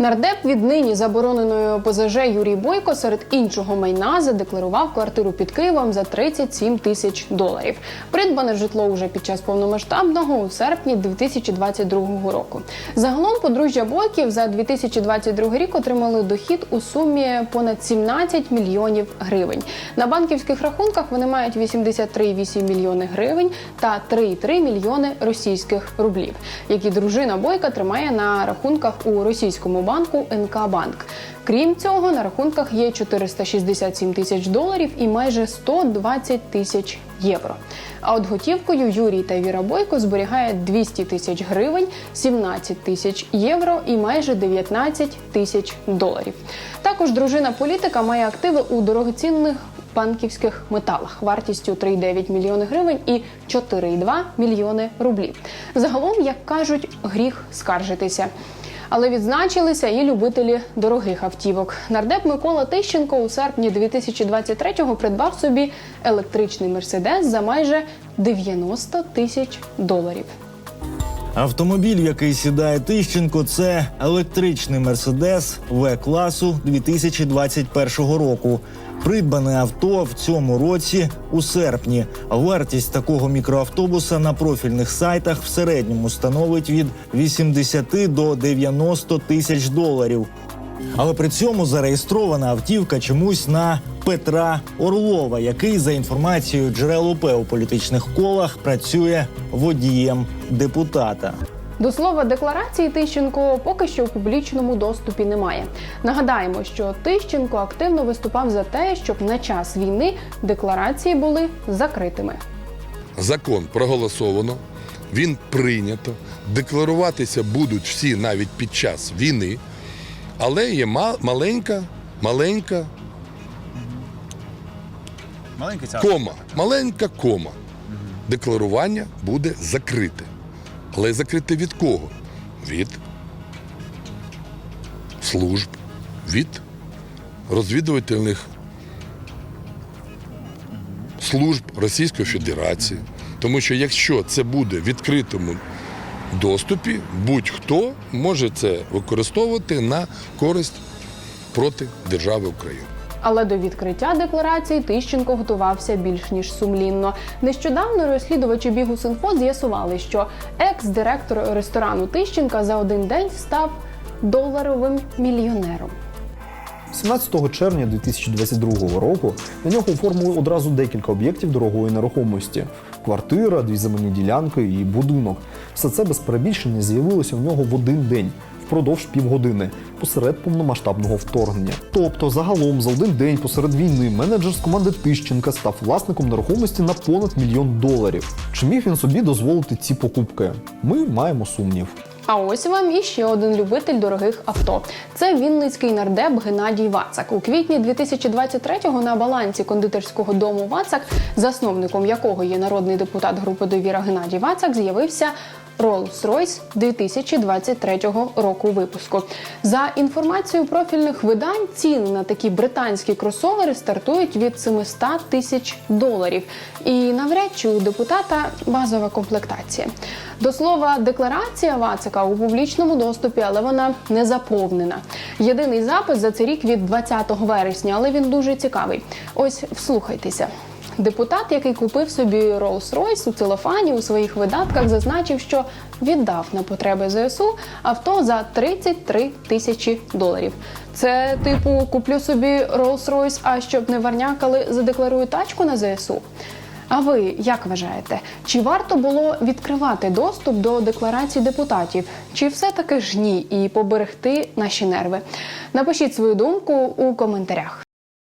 Нардеп віднині забороненою ОПЗЖ Юрій Бойко серед іншого майна задекларував квартиру під Києвом за 37 тисяч доларів. Придбане житло уже під час повномасштабного у серпні 2022 року. Загалом подружжя Бойків за 2022 рік отримали дохід у сумі понад 17 мільйонів гривень. На банківських рахунках вони мають 83,8 мільйони гривень та 3,3 мільйони російських рублів, які дружина Бойка тримає на рахунках у російському банку НК Банк. Крім цього, на рахунках є 467 тисяч доларів і майже 120 тисяч євро. А от готівкою Юрій та Віра Бойко зберігають 200 тисяч гривень, 17 тисяч євро і майже 19 тисяч доларів. Також дружина політика має активи у дорогоцінних банківських металах вартістю 3,9 мільйони гривень і 4,2 мільйони рублів. Загалом, як кажуть, гріх скаржитися. Але відзначилися і любителі дорогих автівок. Нардеп Микола Тищенко у серпні 2023-го придбав собі електричний мерседес за майже 90 тисяч доларів. Автомобіль, який сідає Тищенко, це електричний Мерседес В класу 2021 року. Придбане авто в цьому році у серпні. Вартість такого мікроавтобуса на профільних сайтах в середньому становить від 80 до 90 тисяч доларів. Але при цьому зареєстрована автівка чомусь на Петра Орлова, який, за інформацією джерел УП у політичних колах, працює водієм депутата. До слова, декларації Тищенко поки що у публічному доступі немає. Нагадаємо, що Тищенко активно виступав за те, щоб на час війни декларації були закритими. Закон проголосовано, він прийнято. Декларуватися будуть всі навіть під час війни, але є ма- маленька, маленька Маленький ця. кома. Маленька кома. Декларування буде закрите. Але закрите від кого? Від служб, від розвідувальних служб Російської Федерації. Тому що якщо це буде в відкритому доступі, будь-хто може це використовувати на користь проти держави України. Але до відкриття декларації Тищенко готувався більш ніж сумлінно. Нещодавно розслідувачі бігу Синфо з'ясували, що екс-директор ресторану Тищенка за один день став доларовим мільйонером. 17 червня 2022 року на нього оформили одразу декілька об'єктів дорогої нерухомості: квартира, дві земельні ділянки і будинок. Все це без перебільшення з'явилося в нього в один день. Впродовж півгодини посеред повномасштабного вторгнення. Тобто, загалом за один день посеред війни менеджер з команди Тищенка став власником нерухомості на понад мільйон доларів. Чи міг він собі дозволити ці покупки? Ми маємо сумнів. А ось вам іще один любитель дорогих авто. Це вінницький нардеп Геннадій Вацак. У квітні 2023-го на балансі кондитерського дому Вацак, засновником якого є народний депутат групи довіра Геннадій Вацак, з'явився Rolls-Royce 2023 року випуску. За інформацією профільних видань, ціни на такі британські кросовери стартують від 700 тисяч доларів. І навряд чи у депутата базова комплектація. До слова, декларація Вацика у публічному доступі, але вона не заповнена. Єдиний запис за цей рік від 20 вересня, але він дуже цікавий. Ось вслухайтеся. Депутат, який купив собі Rolls-Royce у целофані у своїх видатках, зазначив, що віддав на потреби ЗСУ авто за 33 тисячі доларів. Це типу куплю собі Rolls-Royce, а щоб не варнякали, задекларую тачку на ЗСУ. А ви як вважаєте, чи варто було відкривати доступ до декларацій депутатів? Чи все таки ж ні і поберегти наші нерви? Напишіть свою думку у коментарях.